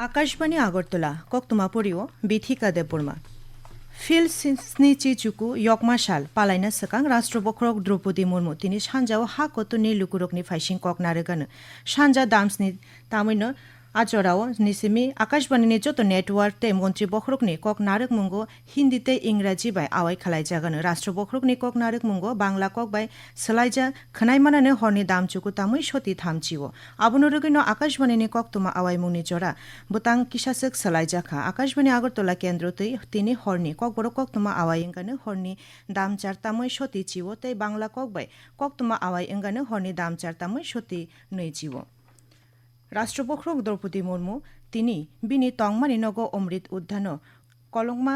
Akashvani Agartala কক্তমা পরিও Bithika Debbarma feel স্নিচি চুকু यकमा साल पालायना सकां राष्ट्र बख्रक द्रौपदी मुर्मु तिनि सानजाव हा कतुनि लुकुरकनि फाइसिं আচরাও 니스미 আকাশবাণী যত নেটওয়ার্ক তে মন্ত্রী বখরক নি কক নারক মুঙ্গ হিন্দিতে ইংরাজি বাই আওয়াই খালাই জাগান রাষ্ট্র বখরক নি কক নারক মুঙ্গ বাংলা কক বাই সলাইজা খনাই মানানে হরনি দাম চুকু তামুই সতি থামচিও আবন রগিন আকাশবাণী নি কক তোমা আওয়াই মুনি জরা বুতাং কিসাসক সলাইজা খা আকাশবাণী আগরতলা কেন্দ্র তে তিনি হরনি কক বড় কক তোমা আওয়াই ইংগানে হরনি দাম চার তামুই সতি চিও তাই বাংলা কক বাই কক তোমা আওয়াই ইংগানে হরনি দাম চার তামুই সতি নই চিও রাষ্ট্রপক্ষক দ্রৌপদী মুর্মু তিনি বিনি তংমানিনগ অমৃত উদ্যান কলংমা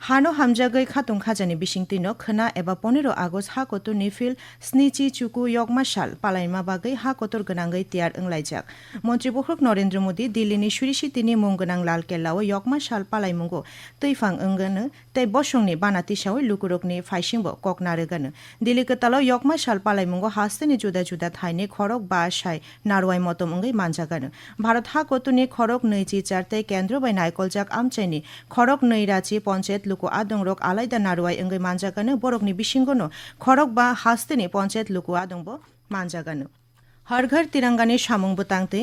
উদ্যান হাবৈ মানবায়ানো ও আগস্ট তালনি বুসকাং সাল নৈচি চুগু বসং থং সাল তে থংনাই রকনি বাगै नो তে সেপ্টেম্বর তালনি সাল বাও ফুরংনাই রকনি সালো ফুরংনাই রক অমৃত উদ্যান আলাইদা হাবনানি শেপ রিজাগানো হানো হামজাগৈ খাতুং খাজানি বিসিংতিনো খনা এবা পনেরো আগস্ট হা কতুর নিফিল স্নিচি চুকু ইয়গমা সাল পালাইমা বাগৈ হা কতুর গনাঙ্গৈ তিয়ার ওংলাইজাক মন্ত্রী বখরক নরেন্দ্র মোদী দিল্লিনি সুরিশি তিনি মুং গনাং লাল কেল্লাও ইয়গমা সাল পালাইমুঙ্গো তৈফাং ওঙ্গনো তৈ বসংনি বানাতি সাওই লুকুরকনি ফাইসিংবো কক নারগানো দিল্লি কতালো ইয়গমা সাল পালাইমুঙ্গো হাস্তেনি জুদা জুদা থাইনি খরক বা সাই নারওয়াই মতম ওঙ্গৈ মানজাগানো ভারত হা কতুনি খরক নৈচি চারতে কেন্দ্র বাই নাইকলজাক আমচাইনি খরক নৈরাচি panchayat luku adong rok alaida naruai engai manjagano borokni bisingono khorok ba hasteni panchayat luku adong bo manjagano Har Ghar তিরঙ্গানি সামুং বুতাংতে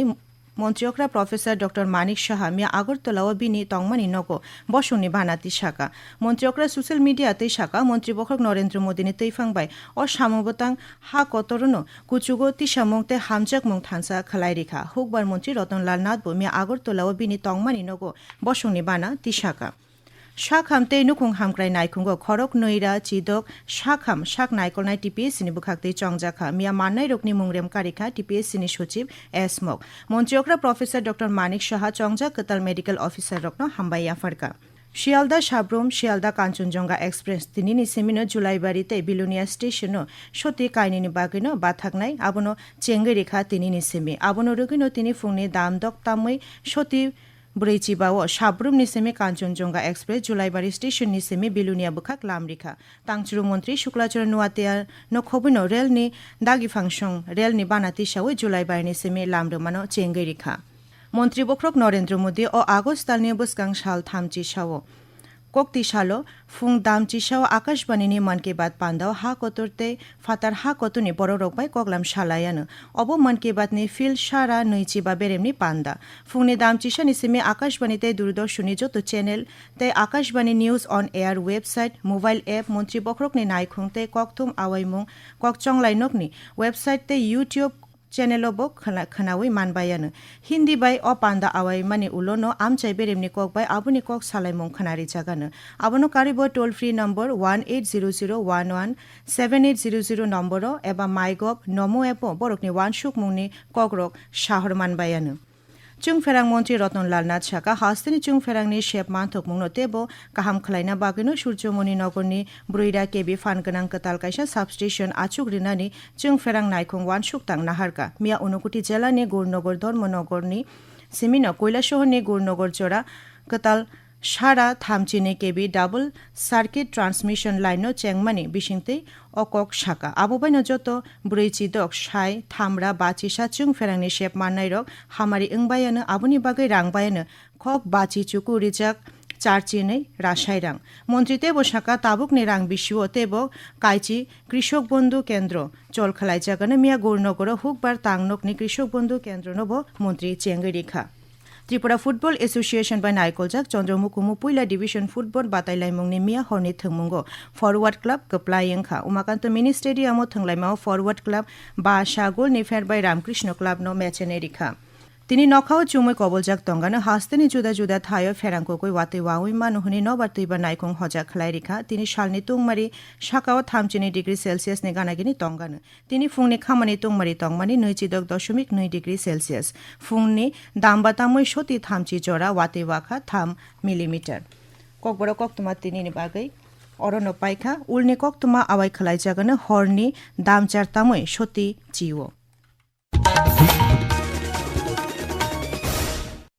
মন্ত্রীকরা প্রফেসর ডক্টর মানিক সাহা, মিয়া আগরতলা ও বিনি তংমানি নগ বসংনি বানাতি শাখা। মন্ত্রীকরা সোশ্যাল মিডিয়াতে শাখা, মন্ত্রী বখক নরেন্দ্র মোদিনি তৈফাংবাই ও সামবতাং হা কতরনো কুচুগো তিসামংতে হামজাক মুং থানসা খালাই রেখা। হুকবার মন্ত্রী রতনলাল নাথ মিয়া আগরতলা ও বিনি তংমানি নগ বসংনি বানা তিশাখা শাখাম তে নুখুং হামক্রাই নাইখুঙ্গো খরক নৈরা চিদক শাখাম শাক নাইকলনাই টিপিএসসি ni বুখাকতে চংজাখা মিয়া মান্নাই রকনি মুংরেম কারিখা টিপিএসসি সচিব এস মক মন্ত্রীকরা প্রফেসর ডক্টর মানিক সাহা চংজা কতাল মেডিকেল অফিসার রকন হামবাইয়া ফারকা শিয়ালদা সাব্রুম শিয়ালদা কাঞ্চনজঙ্ঘা এক্সপ্রেস তিনিনি সেমিনো জুলাইবাড়িতে বিলুনিয়া স্টেশনও সতী কাহিনী বাগিনো বাথাকনাই আবনো চেঙ্গে রেখা তিনিনি সেমি আবনো রুগিনো তিনি ফুংনি দামদক তামৈ সতী ব্রৈচিবাও সাব্রুম নিসেমে কাঞ্চনজঙ্ঘা এক্সপ্রেস জুলাইবাড়ি স্টেশন নিসেমে বিলুনিয়া বুখাক লামরিখা তাংচুরু মন্ত্রী শুক্লাচরণ নোয়াতিয়া নখবিনো রেলনি দাগি ফাংশং রেলনি বানাতি সাওই জুলাইবাড়ি নিসেমে লামরমানো চেঙ্গেরিখা মন্ত্রী বক্রক নরেন্দ্র মোদী ও আগস্ট তালনীয় বুসকাং সাল থামচি সাও kokti shalo phung dam chi shaw akashbani ni man ke bat pandaw ha kotorte fatar ha kotuni boro rok bai koklam shalayano obo man ke bat ni fil shara nui chi ba beremni panda phung ni dam chi shani sime akashbani te দূরদর্শনী যত চ্যানেল তে Akashvani news on air website mobile app মন্ত্রী বখরকনি নাইখুংতে ককথুম আওয়াইমুং ককচংলাইনকনি website তে YouTube চ্যানেলো বো খানাওই মানবায়ানো হিন্দি বাই অ পান্দা আওয়াই মানে উলোনো আমচাই বেরেমনি কক বাই আবুনি কক সালাইমং খানারি জাগানো আবনো Karib toll free number one eight zero zero one one seven eight zero zero number এবা মাইগভ নমো এপ বরকনি ওয়ান সুক মুংনি ককরক শাহর মানবায়ানো chung ফেরং মন্ত্রী রতনলাল নাথ শাখা হাস্তিনি ferangni shep manthok mungno tebo, kaham khlaina bagino Surjamoni নগরনি ব্রুইরা কেবি ফান ফানগনাং কতাল কাইসা সাবস্টেশন আচুক রিনানি চুং ফেরং নাইখং ওয়ান সুক্তাং নাহারকা মিয়া অনুকুটি জেলানি গুরনগর ধর্মনগরনি কৈলাসহর কৈলাসহরনি গুরনগর জোড়া কতাল সারা থামচিনে কেবি ডাবল সার্কিট ট্রান্সমিশন লাইনও চেংমানি বিশিংতে অকক শাখা। আবুবাইনো যত ব্রৈচিদক সাই, থামরা বাচিসা চুং ফেরাংনি, শেপ, মান্নাই রক, হামারি ওংবায়ানো আবুনি বাগৈ রাংবায়ানো খক, বাচি, চুকু, রিজাক, চারচিনে রাসাই রাং। মন্ত্রীতে বসাকা তাবুকনি রাং বিশুও, তেব, কাইচি, কৃষক বন্ধু কেন্দ্র, চলখালাই জাগানো মিয়া, গৌরনগর, হুকবার তাংনকনি কৃষক বন্ধু কেন্দ্র, নব মন্ত্রী চেঙ্গি রেখা ত্রিপুরা ফুটবল এসোসিয়েশন বাই নাইকোলজাক চন্দ্রমুকুমু পুইলা ডিভিশন ফুটবল বাতাইলাইমুংনি মিয়া হরনি থংমুঙ্গ। ফরওয়ার্ড ক্লাব গপ্লায়েংখা উমাকান্ত মিনি স্টেডিয়ামও থংলাইমাও ফরওয়ার্ড ক্লাব বা সাগল নিফেয়ার বাই রামকৃষ্ণ ক্লাব নো ম্যাচেনে রিখা tini nokhaw chumwe koboljak tongana hasteni juda juda thayo ferangko koi wate wawi man huni no bar tuiba naikong hoja khlai rikha tini shalni tungmari shakao thamchini degree celsius ne gana gini tongana tini fungne khamani tungmari tongmani noi chidok 0.9 degree celsius fungne damba tamoi shoti thamchi jora wate wakha tham millimeter kok boro kok tuma tini ni bagai অরণ্য পাইখা উল্নে কক তোমা আওয়াই খেলাই জাগানো Horne দাম চার তামই সতী চিও